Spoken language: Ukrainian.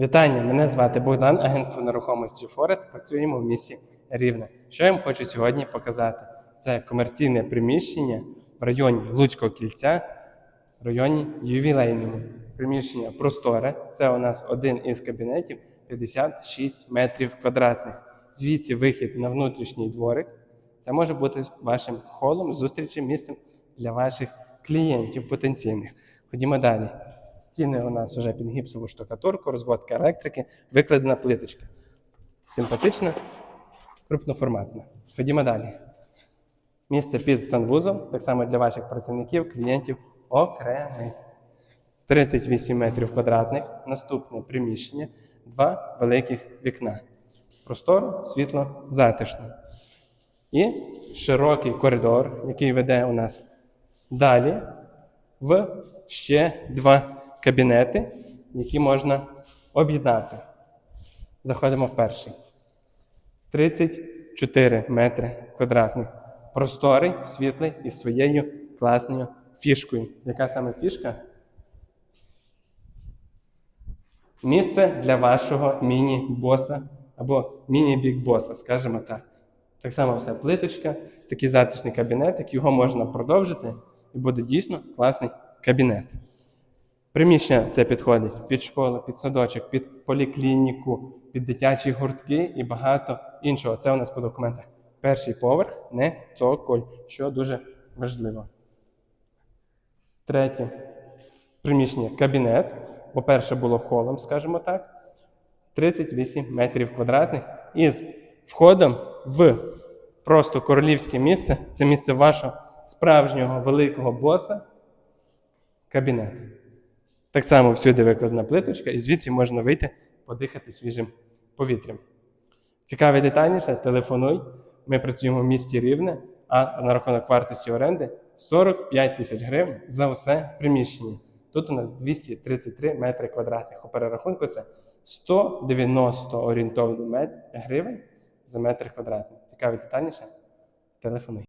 Вітання! Мене звати Богдан, агентство нерухомості Форест. Працюємо в місті Рівне. Що я вам хочу сьогодні показати? Це комерційне приміщення в районі Луцького кільця, в районі ювілейному. Приміщення просторе. Це у нас один із кабінетів 56 метрів квадратних. Звідси вихід на внутрішній дворик. Це може бути вашим холом, зустрічним місцем для ваших клієнтів потенційних. Ходімо далі. Стіни у нас вже під гіпсову штукатурку, розводка електрики, викладена плиточка. Симпатична, крупноформатна. Ходімо далі. Місце під санвузол, так само для ваших працівників, клієнтів окремий. 38 метрів квадратних. Наступне приміщення, два великих вікна. Просторо, світло, затишно. І широкий коридор, який веде у нас далі в ще два кабінети, які можна об'єднати. Заходимо в перший. 34 метри квадратних. Просторий, світлий і своєю класною фішкою. Яка саме фішка? Місце для вашого міні-боса або міні-бік-боса, скажімо так. Так само все плиточка, такий затишний кабінетик, його можна продовжити, і буде дійсно класний кабінет. Приміщення це підходить під школу, під садочок, під поліклініку, під дитячі гуртки і багато іншого. Це у нас по документах. Перший поверх, не цоколь, що дуже важливо. Третє приміщення кабінет. По-перше, було холом, скажімо так. 38 метрів квадратних із входом в просто королівське місце. Це місце вашого справжнього великого боса. Кабінет. Так само всюди викладена плиточка, і звідси можна вийти подихати свіжим повітрям. Цікаве детальніше, телефонуй. Ми працюємо в місті Рівне, а на рахунок вартості оренди 45 тисяч гривень за все приміщення. Тут у нас 233 метри квадратних. У перерахунку це 190 орієнтовно гривень за метр квадратний. Цікаве детальніше? Телефонуй.